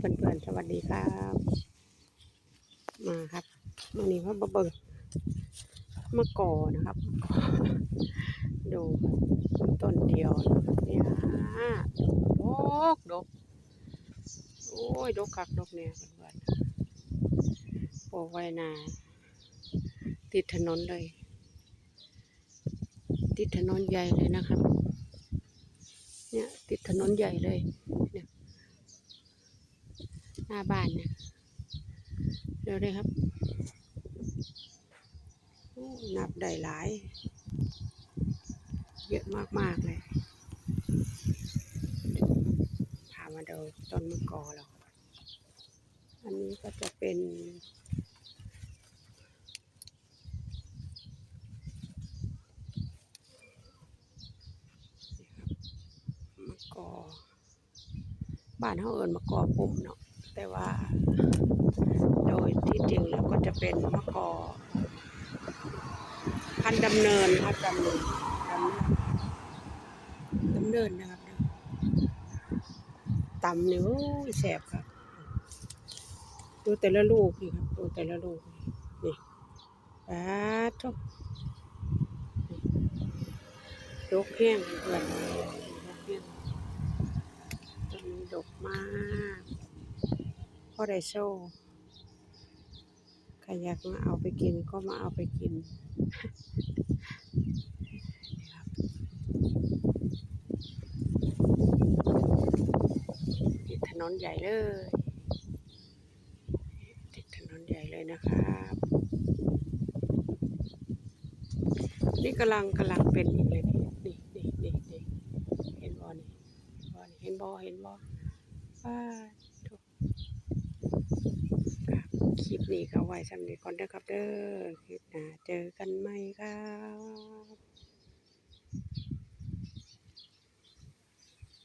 เพื่อนๆ สวัสดีครับ มาครับวันนี้ว่าเบิ่งมะกอนะครับ ดูต้นเดียวนะครับเนี่ยดกดกโอ้ยดกคักดกเนี่ยเพื่อนๆปลูกไว้นาติดถนนเลย ติดถนนใหญ่เลยนะครับ เนี่ยติดถนนใหญ่เลย หน้าบ้านเนี่ยเดี๋ยวเลยครับนับได้หลาย เยอะมาก ๆ เลยพามาดูต้นมะกอแล้วอันนี้ก็จะเป็นมะกอบ้านเขาเอิญมะกอปุ่มเนาะ แต่ว่า โดยที่จริงแล้วก็จะเป็นมะกอพันดำเนินครับดำเนินดำเนินดำเนินนะครับต่ำนิ้วแสบครับ ดูแต่ละลูกนี่ครับดูแต่ละลูกนี่ปาดทุกดกแห้งเพื่อนดกแห้งต้นนี้ดกมากพ อได้โซ่ใครอยากมาเอาไปกินก็มาเอาไปกินติดถนนใหญ่เลย ติดถนนใหญ่เลยนะครับนี่กำลังกำลังเป็นอีกเลยนี่นี่นี่นี่เห็นบอนี่บอนี่เห็นบอเห็นบอว้าทุกครับคลิป นี้ก็ไว้สำหรับก่อนเด้อครับเด้อคลิปหน้าเจอกันใหม่ครับ